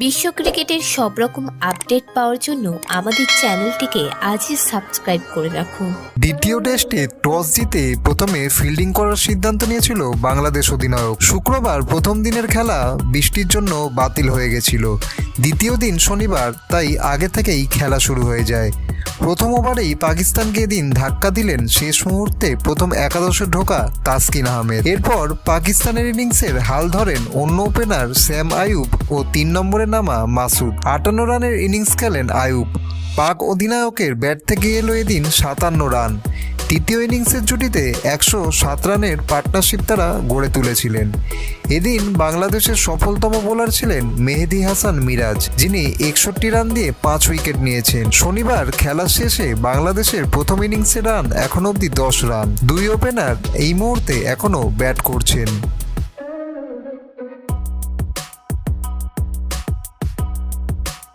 বিশ্ব ক্রিকেটের সব রকম আপডেট পাওয়ার জন্য আমাদের চ্যানেলটিকে আজই সাবস্ক্রাইব করে রাখুন দ্বিতীয় টেস্টে টস জিতে প্রথমে ফিল্ডিং করার সিদ্ধান্ত নিয়েছিল বাংলাদেশ অধিনায়ক। শুক্রবার প্রথম দিনের খেলা বৃষ্টির জন্য বাতিল হয়ে গেছিল। দ্বিতীয় দিন শনিবার, তাই আগে থেকেই খেলা শুরু হয়ে যায়। প্রথম ওভারেই পাকিস্তানকে এদিন ধাক্কা দিলেন শেষ মুহূর্তে প্রথম একাদশে ঢোকা তাসকিন আহমেদ। এরপর পাকিস্তানের ইনিংসের হাল ধরেন অন্য ওপেনার স্যাম আয়ুব ও তিন নম্বরে নামা মাসুদ। আটান্ন রানের ইনিংস খেলেন আয়ুব পাক অধিনায়কের ব্যাট থেকে এলো এদিন সাতান্ন রান। তৃতীয় ইনিংসের জুটিতে একশো সাত রানের পার্টনারশিপ তারা গড়ে তুলেছিলেন। এদিন বাংলাদেশের সফলতম বোলার ছিলেন মেহেদি হাসান মিরাজ, যিনি একষট্টি রান দিয়ে পাঁচ উইকেট নিয়েছেন। শনিবার খেলা শেষে বাংলাদেশের প্রথম ইনিংসে রান এখন অবধি দশ রান। দুই ওপেনার এই মুহূর্তে এখনও ব্যাট করছেন।